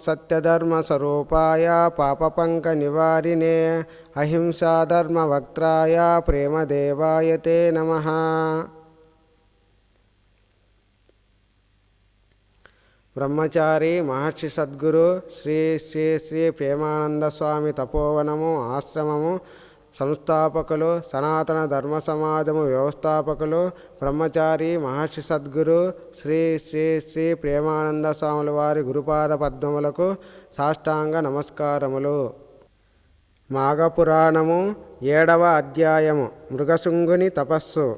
ఓం సత్యధర్మస్వరూపాయ పాపపంకనివారిణే అహింసాధర్మవక్త్రాయ ప్రేమదేవాయ తే నమ బ్రహ్మచారి మహర్షి సద్గురు శ్రీ శ్రీ శ్రీ ప్రేమానంద స్వామి తపోవనము ఆశ్రమము సంస్థాపకులు సనాతన ధర్మ సమాజము వ్యవస్థాపకులు బ్రహ్మచారి మహర్షి సద్గురు శ్రీ శ్రీ శ్రీ ప్రేమానంద స్వాముల వారి గురుపాద పద్మములకు సాష్టాంగ నమస్కారములు. మాఘపురాణము ఏడవ అధ్యాయము. మృగశృంగుని తపస్సు.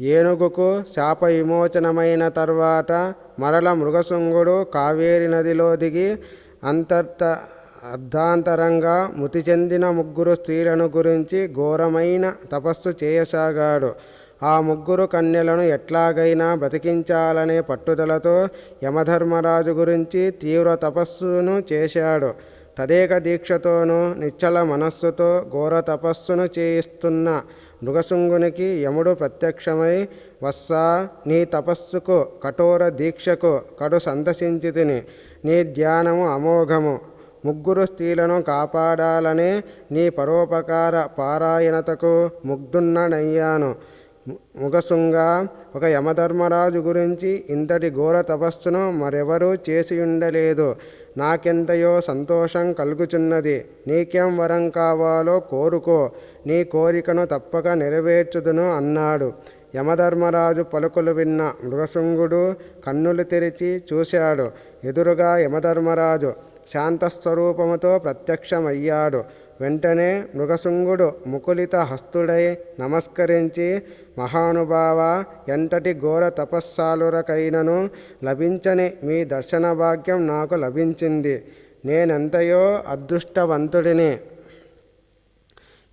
ఏనుగుకు శాప విమోచనమైన తర్వాత మరల మృగశృంగుడు కావేరి నదిలో దిగి అంతర్త అర్ధాంతరంగా మృతి చెందిన ముగ్గురు స్త్రీలను గురించి ఘోరమైన తపస్సు చేయసాగాడు. ఆ ముగ్గురు కన్యలను ఎట్లాగైనా బ్రతికించాలనే పట్టుదలతో యమధర్మరాజు గురించి తీవ్ర తపస్సును చేశాడు. తదేక దీక్షతోనూ నిశ్చల మనస్సుతో ఘోర తపస్సును చేయిస్తున్న మృగశృంగునికి యముడు ప్రత్యక్షమై వస్సా నీ తపస్సుకు కఠోర దీక్షకు కడు సందర్శించి తిని నీ ధ్యానము అమోఘము. ముగ్గురు స్త్రీలను కాపాడాలనే నీ పరోపకార పారాయణతకు ముగ్ధున్ననయ్యాను. ముగశృంగ ఒక యమధర్మరాజు గురించి ఇంతటి ఘోర తపస్సును మరెవరూ చేసి ఉండలేదు నాకెంతయో సంతోషం కలుగుచున్నది. నీకేం వరం కావాలో కోరుకో. నీ కోరికను తప్పక నెరవేర్చుదును అన్నాడు. యమధర్మరాజు పలుకులు విన్న మృగశృంగుడు కన్నులు తెరిచి చూశాడు. ఎదురుగా యమధర్మరాజు శాంతస్వరూపముతో ప్రత్యక్షమయ్యాడు. వెంటనే మృగశృంగుడు ముకులిత హస్తుడై నమస్కరించి మహానుభావ ఎంతటి ఘోర తపస్సాలురకైనను లభించని మీ దర్శన భాగ్యం నాకు లభించింది. నేనెంతయో అదృష్టవంతుడిని.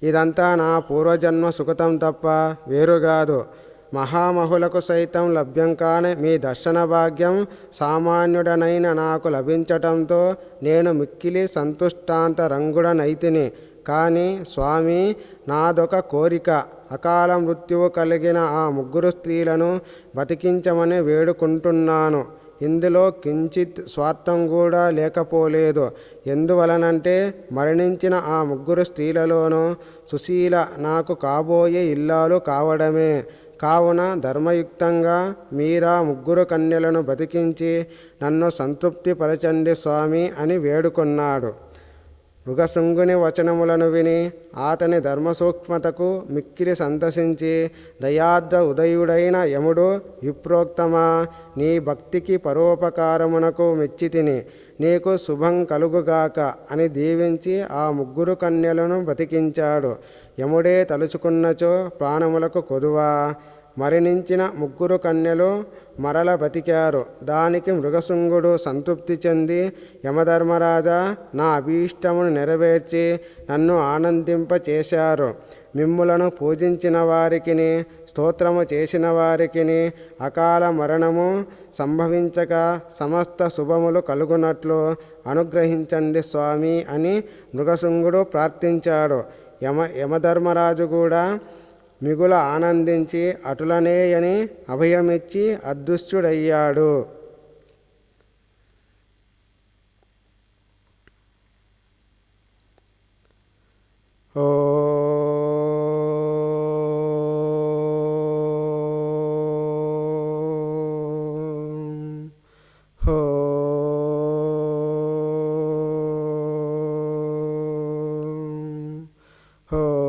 ఇదంతా నా పూర్వజన్మ సుఖతం తప్ప వేరుగాదు. మహామహులకు సైతం లభ్యం కాని మీ దర్శన భాగ్యం సామాన్యుడనైన నాకు లభించటంతో నేను మిక్కిలి సంతుష్టాంత రంగుడనైతిని. కానీ స్వామి నాదొక కోరిక. అకాల మృత్యువు కలిగిన ఆ ముగ్గురు స్త్రీలను బతికించమని వేడుకుంటున్నాను. ఇందులో కించిత్ స్వార్థం కూడా లేకపోలేదు. ఎందువలనంటే మరణించిన ఆ ముగ్గురు స్త్రీలలోనూ సుశీల నాకు కాబోయే ఇల్లాలు కావడమే. కావున ధర్మయుక్తంగా మీరా ముగ్గురు కన్యలను బతికించి నన్ను సంతృప్తిపరచండి స్వామి అని వేడుకొన్నాడు. మృగశృంగుని వచనములను విని అతని ధర్మసూక్ష్మతకు మిక్కిలి సంతసించి దయాద్ర ఉదయుడైన యముడు విప్రోక్తమా? నీ భక్తికి పరోపకారమునకు మెచ్చితిని నీకు శుభం కలుగుగాక అని దీవించి ఆ ముగ్గురు కన్యలను బతికించాడు యముడే తలుచుకున్నచో ప్రాణములకు కొదువా? మరణించిన ముగ్గురు కన్యలు మరల బతికారు దానికి మృగశృంగుడు సంతృప్తి చెంది యమధర్మరాజా నా అభీష్టమును నెరవేర్చి నన్ను ఆనందింపచేశారు. మిమ్ములను పూజించిన వారికిని స్తోత్రము చేసిన వారికిని అకాల మరణము సంభవించక సమస్త శుభములు కలుగునట్లు అనుగ్రహించండి స్వామి అని మృగశృంగుడు ప్రార్థించాడు. యమ యమధర్మరాజు కూడా మిగుల ఆనందించి అటులనేయని అభయమిచ్చి అదృష్టుడయ్యాడు. ఓ హో